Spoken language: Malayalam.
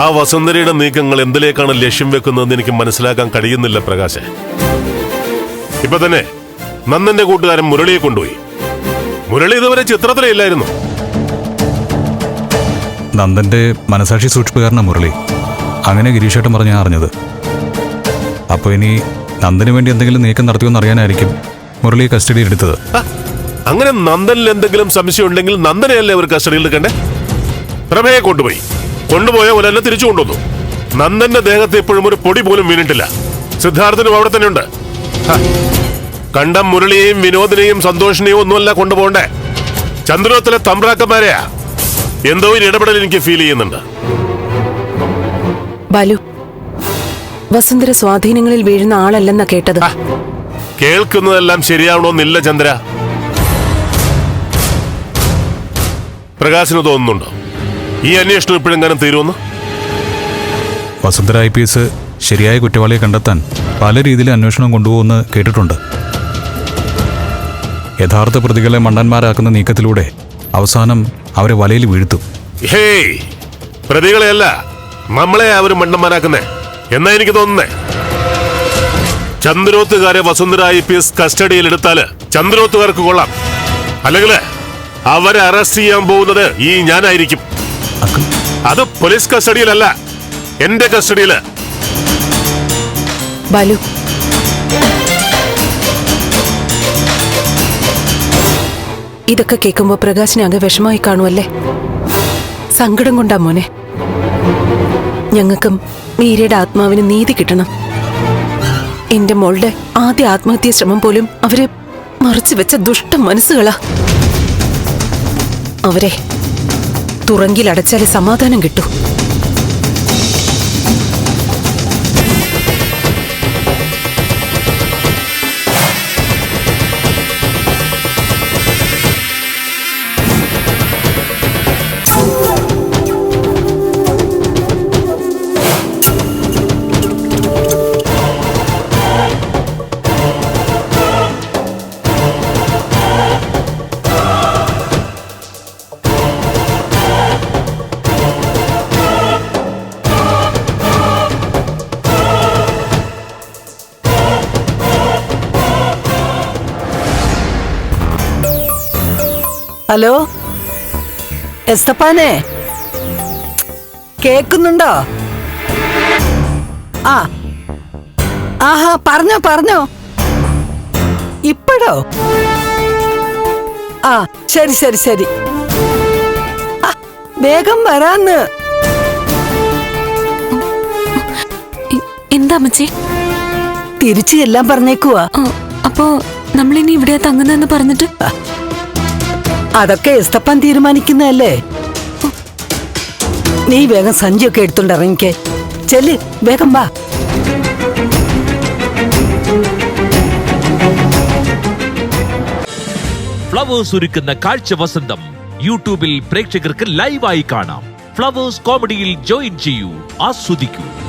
ആ വസുന്ധരയുടെ നീക്കങ്ങൾ എന്തിലേക്കാണ് ലക്ഷ്യം വെക്കുന്നതെന്ന് എനിക്ക് മനസ്സിലാക്കാൻ കഴിയുന്നില്ല പ്രകാശ്. ഇപ്പൊ തന്നെ നന്ദന്റെ കൂട്ടുകാരൻ മുരളിയെ കൊണ്ടുപോയി. മുരളി ഇതുവരെ ചിത്രത്തിലില്ലായിരുന്നു. നന്ദന്റെ മനസാക്ഷി സൂക്ഷിപ്പുകാരനാ മുരളി. അങ്ങനെ ഗിരീഷേട്ടൻ പറഞ്ഞ ഞാൻ അറിഞ്ഞത്. അപ്പോൾ ഇനി നന്ദന് വേണ്ടി എന്തെങ്കിലും നീക്കം നടത്തിയോന്ന് അറിയാനായിരിക്കും മുരളി കസ്റ്റഡിയിൽ എടുത്തത് അങ്ങനെ നന്ദനിൽ എന്തെങ്കിലും സംശയം ഉണ്ടെങ്കിൽ നന്ദനെയല്ലേ അവർ കസ്റ്റഡിയിൽ എടുക്കണ്ടേ? പ്രഭയെ കൊണ്ടുപോയി. കൊണ്ടുപോയ തന്നെ തിരിച്ചു കൊണ്ടുവന്നു. നന്ദന്റെ ദേഹത്ത് ഇപ്പോഴും ഒരു പൊടി പോലും വീണിട്ടില്ല. സിദ്ധാർത്ഥനും അവിടെ തന്നെയുണ്ട്. കണ്ടം മുരളിയെയും വിനോദിനെയും സന്തോഷിനെയും ഒന്നുമല്ല കൊണ്ടുപോകണ്ടേ? ചന്ദ്രോത്തിലെ തമ്പ്രാക്കന്മാരെയാ? എന്തോ ഒരു ഇടപെടൽ എനിക്ക് ഫീൽ ചെയ്യുന്നുണ്ട്. ബാലു വസുന്ധര സ്വാധീനങ്ങളിൽ വീഴുന്ന ആളല്ലെന്ന കേട്ടത്. കേൾക്കുന്നതെല്ലാം ശരിയാവണമെന്നില്ല ചന്ദ്ര. പ്രകാശിന് തോന്നുന്നുണ്ടോ? ഈ അന്വേഷണം ഇപ്പോഴെങ്ങാനും തീരുമെന്ന്? വസുന്ധര ഐ പി എസ് ശരിയായ കുറ്റവാളിയെ കണ്ടെത്താൻ പല രീതിയിൽ അന്വേഷണം കൊണ്ടുപോകുമെന്ന് കേട്ടിട്ടുണ്ട്. യഥാർത്ഥ പ്രതികളെ മണ്ടന്മാരാക്കുന്ന നീക്കത്തിലൂടെ അവസാനം അവരെ വലയിൽ വീഴ്ത്തും. ഹേയ് പ്രതികളെയല്ല നമ്മളെ അവർ മണ്ടന്മാരാക്കുന്നേ. എന്നാ എനിക്ക് തോന്നുന്നേ? ചന്ദ്രോത്തുകാരെ വസുന്ധര ഐ പി എസ് കസ്റ്റഡിയിൽ എടുത്താൽ ചന്ദ്രോത്തുകാർക്ക് കൊള്ളാം. അല്ലെങ്കിൽ അവരെ അറസ്റ്റ് ചെയ്യാൻ പോകുന്നത് ഈ ഞാനായിരിക്കും. അത് പോലീസ് കസ്റ്റഡിയിലല്ല. എന്റെ കസ്റ്റഡിയിൽ. ഇതൊക്കെ കേൾക്കുമ്പോ പ്രകാശിനെ അങ്ങ് വിഷമായി കാണുമല്ലേ സങ്കടം കൊണ്ടാ മോനെ. ഞങ്ങൾക്കും മീരയുടെ ആത്മാവിന് നീതി കിട്ടണം. എന്റെ മോളുടെ ആദ്യ ആത്മഹത്യാ ശ്രമം പോലും അവരെ മറച്ചു വെച്ച ദുഷ്ട മനസ്സുകളാ. അവരെ തുറങ്കിലടച്ചാലേ സമാധാനം കിട്ടൂ. ഹലോ? എസ്തപ്പാനെ? കേക്കുന്നുണ്ടോ? ആ. ആഹാ പറഞ്ഞോ പറഞ്ഞോ. ഇപ്പോഴോ? ആ ശരി ശരി ശരി. വേഗം വരാന്ന്. എന്താ അമ്മച്ചി? തിരിച്ചു എല്ലാം പറഞ്ഞേക്കുവാ. അപ്പോ നമ്മളിനി ഇവിടെ തങ്ങുന്നെന്ന് പറഞ്ഞിട്ട്? അതൊക്കെ എസ്തപ്പൻ തീരുമാനിക്കുന്നതല്ലേ? നീ വേഗം സഞ്ചിയൊക്കെ എടുത്തോണ്ട് ഇറങ്ങിക്കേ. ചെല്ല് വേഗം വാ. ഫ്ലവേഴ്സ് ഒരുക്കുന്ന കാഴ്ച വസന്തം യൂട്യൂബിൽ പ്രേക്ഷകർക്ക് ലൈവായി കാണാം. ഫ്ലവേഴ്സ് കോമഡിയിൽ ജോയിൻ ചെയ്യൂ ആസ്വദിക്കൂ.